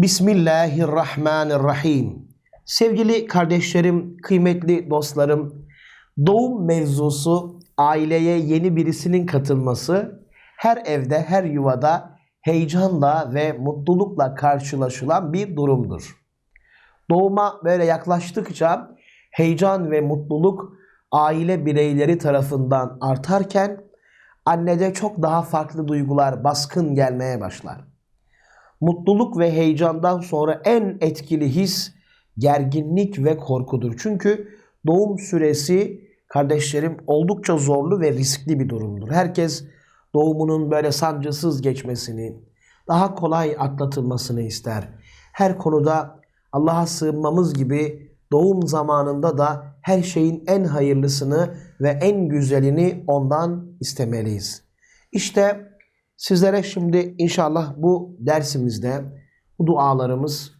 Bismillahirrahmanirrahim. Sevgili kardeşlerim, kıymetli dostlarım, doğum mevzusu aileye yeni birisinin katılması her evde, her yuvada heyecanla ve mutlulukla karşılaşılan bir durumdur. Doğuma böyle yaklaştıkça heyecan ve mutluluk aile bireyleri tarafından artarken annede çok daha farklı duygular baskın gelmeye başlar. Mutluluk ve heyecandan sonra en etkili his gerginlik ve korkudur. Çünkü doğum süresi kardeşlerim oldukça zorlu ve riskli bir durumdur. Herkes doğumunun böyle sancısız geçmesini, daha kolay atlatılmasını ister. Her konuda Allah'a sığınmamız gibi doğum zamanında da her şeyin en hayırlısını ve en güzelini ondan istemeliyiz. İşte sizlere şimdi inşallah bu dersimizde bu dualarımız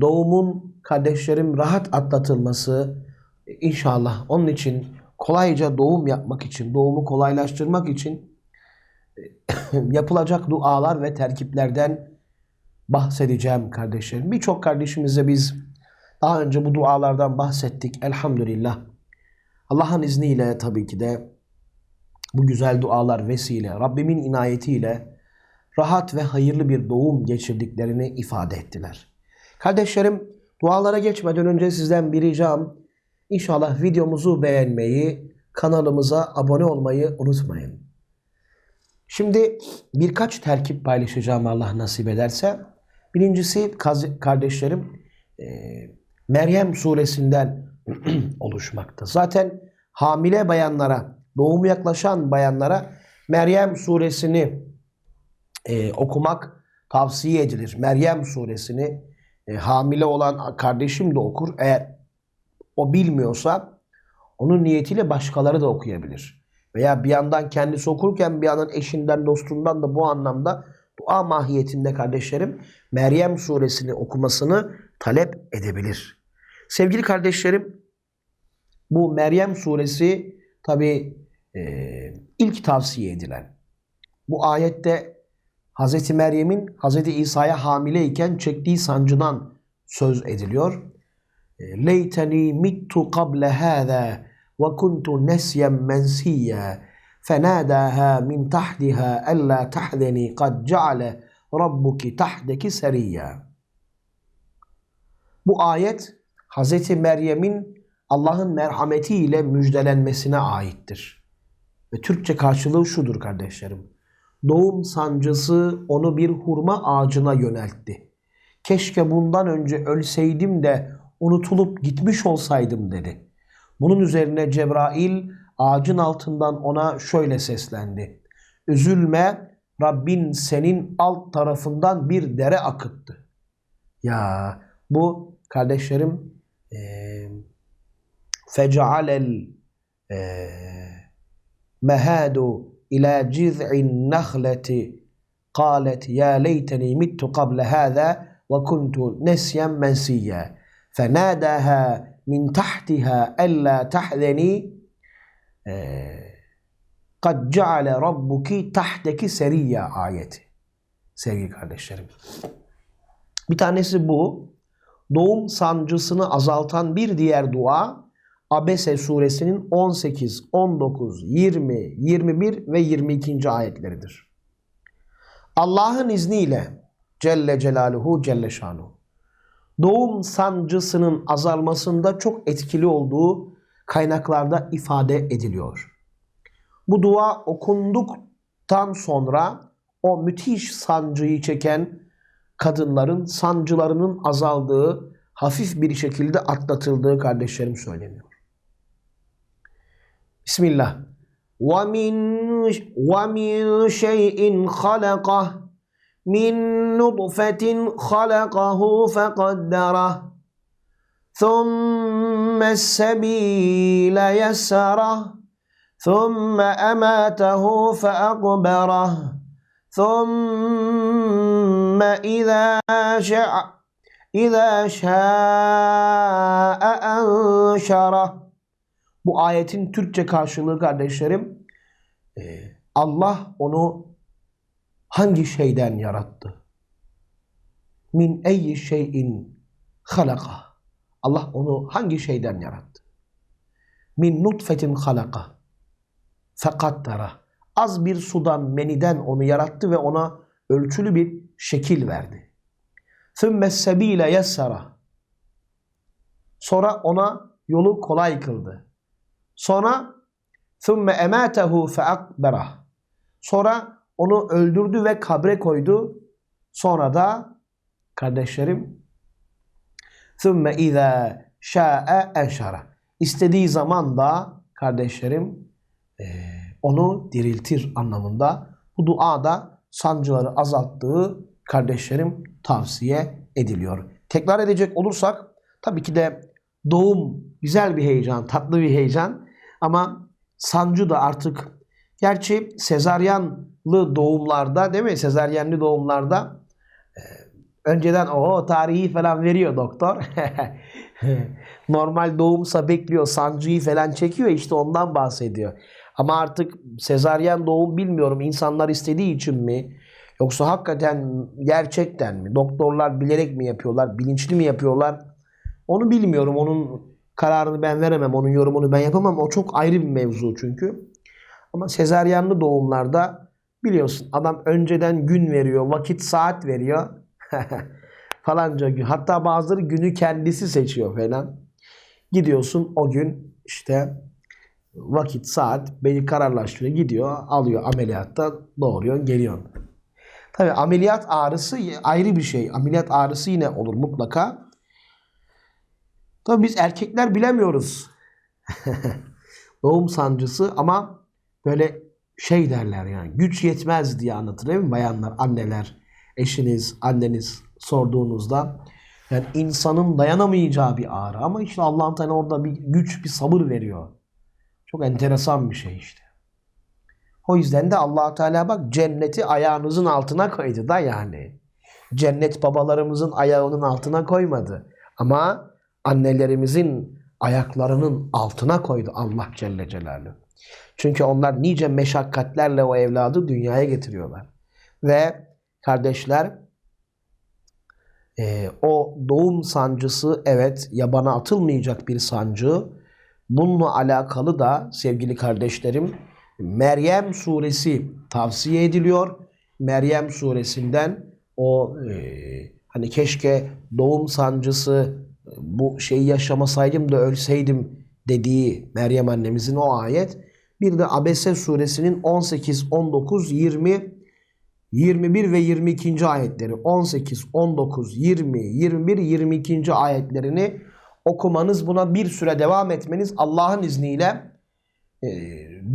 doğumun kardeşlerim rahat atlatılması inşallah onun için kolayca doğum yapmak için, doğumu kolaylaştırmak için yapılacak dualar ve terkiplerden bahsedeceğim kardeşlerim. Birçok kardeşimize biz daha önce bu dualardan bahsettik elhamdülillah. Allah'ın izniyle tabii ki de bu güzel dualar vesile Rabbimin inayetiyle rahat ve hayırlı bir doğum geçirdiklerini ifade ettiler. Kardeşlerim dualara geçmeden önce sizden bir ricam inşallah videomuzu beğenmeyi, kanalımıza abone olmayı unutmayın. Şimdi birkaç terkip paylaşacağım Allah nasip ederse. Birincisi kardeşlerim e, Meryem suresinden oluşmakta. Zaten hamile bayanlara, doğumu yaklaşan bayanlara Meryem suresini e, okumak tavsiye edilir. Meryem suresini e, hamile olan kardeşim de okur. Eğer o bilmiyorsa onun niyetiyle başkaları da okuyabilir. Veya bir yandan kendisi okurken bir yandan eşinden, dostundan da bu anlamda dua mahiyetinde kardeşlerim Meryem suresini okumasını talep edebilir. Sevgili kardeşlerim bu Meryem suresi tabi e, ilk tavsiye edilen. Bu ayette Hz. Meryem'in Hz. İsa'ya hamileyken çektiği sancıdan söz ediliyor. E, Leyteni mittu kable hâzâ ve kuntu nesyen mensiyyâ fenâdâhâ min tahdihâ ellâ tahzenî kad ceale rabbuki tahdeki seriyyâ. Bu ayet Hz. Meryem'in Allah'ın merhametiyle müjdelenmesine aittir. Ve Türkçe karşılığı şudur kardeşlerim. Doğum sancısı onu bir hurma ağacına yöneltti. Keşke bundan önce ölseydim de unutulup gitmiş olsaydım dedi. Bunun üzerine Cebrail ağacın altından ona şöyle seslendi. Üzülme Rabbin senin alt tarafından bir dere akıttı. Ya bu kardeşlerim fecealel mehadu ila ciz'in nahleti قالت يا ليتني مت قبل هذا وكنت نسيا منسيا فناداها من تحتها ألا تحزني قَدْ جَعَلَ رَبُّكِ tahteki seriya ayeti. Sevgili kardeşlerim. Bir tanesi bu. Doğum sancısını azaltan bir diğer dua Abese suresinin 18, 19, 20, 21 ve 22. ayetleridir. Allah'ın izniyle Celle Celaluhu Celle Şanuhu doğum sancısının azalmasında çok etkili olduğu kaynaklarda ifade ediliyor. Bu dua okunduktan sonra o müthiş sancıyı çeken kadınların sancılarının azaldığı, hafif bir şekilde atlatıldığı kardeşlerim söyleniyor. Bismillah. وَمِنْ وَمِنْ شَيْءٍ خَلَقَهُ مِنْ نُطْفَةٍ خَلَقَهُ فَقَدَّرَهُ ثم السبيل يسره ثم أماته فأقبره ثم إذا شاء إذا شاء أنشره Bu ayetin Türkçe karşılığı kardeşlerim Allah onu hangi şeyden yarattı? min eyyi şeyin halaka. Allah onu hangi şeyden yarattı? Min nutfetin halaka. Fekaddara. Az bir sudan, meniden onu yarattı ve ona ölçülü bir şekil verdi. Thümme sebile yessara. Sonra ona yolu kolay kıldı. Sonra thümme emâtehu feakbera. Sonra onu öldürdü ve kabre koydu. Sonra da kardeşlerim thümme izâ şâ'e enşara. İstediği zaman da kardeşlerim eee, onu diriltir anlamında. Bu duada sancıları azalttığı kardeşlerim tavsiye ediliyor. Tekrar edecek olursak tabii ki de doğum güzel bir heyecan, tatlı bir heyecan ama sancı da artık gerçi sezaryenli doğumlarda değil mi? Sezaryenli doğumlarda e, önceden o tarihi falan veriyor doktor. Normal doğumsa bekliyor, sancıyı falan çekiyor işte ondan bahsediyor. Ama artık sezaryen doğum bilmiyorum insanlar istediği için mi? Yoksa hakikaten gerçekten mi? Doktorlar bilerek mi yapıyorlar? Bilinçli mi yapıyorlar? Onu bilmiyorum. Onun kararını ben veremem. Onun yorumunu ben yapamam. O çok ayrı bir mevzu çünkü. Ama sezaryenli doğumlarda biliyorsun adam önceden gün veriyor, vakit saat veriyor. Falanca gün. Hatta bazıları günü kendisi seçiyor falan. Gidiyorsun o gün işte vakit, saat beni kararlaştırıyor. Gidiyor, alıyor ameliyatta, doğuruyor, geliyor. Tabii ameliyat ağrısı ayrı bir şey. Ameliyat ağrısı yine olur mutlaka. Tabii biz erkekler bilemiyoruz. Doğum sancısı ama böyle şey derler yani güç yetmez diye anlatır değil mi bayanlar, anneler, eşiniz, anneniz sorduğunuzda yani insanın dayanamayacağı bir ağrı ama işte Allah'ın Teala orada bir güç, bir sabır veriyor. Çok enteresan bir şey işte. O yüzden de allah Teala bak cenneti ayağınızın altına koydu da yani. Cennet babalarımızın ayağının altına koymadı. Ama annelerimizin ayaklarının altına koydu Allah Celle Celaluhu. Çünkü onlar nice meşakkatlerle o evladı dünyaya getiriyorlar. Ve kardeşler e, o doğum sancısı evet yabana atılmayacak bir sancı. Bununla alakalı da sevgili kardeşlerim Meryem suresi tavsiye ediliyor. Meryem suresinden o e, hani keşke doğum sancısı bu şeyi yaşamasaydım da ölseydim dediği Meryem annemizin o ayet. Bir de Abese suresinin 18, 19, 20, 21 ve 22. ayetleri 18, 19, 20, 21, 22. ayetlerini okumanız buna bir süre devam etmeniz Allah'ın izniyle e,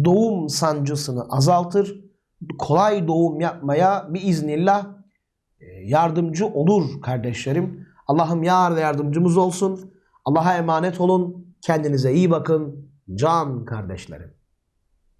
doğum sancısını azaltır. Kolay doğum yapmaya bir iznillah e, yardımcı olur kardeşlerim. Allah'ım yar ve yardımcımız olsun. Allah'a emanet olun. Kendinize iyi bakın. Can kardeşlerim.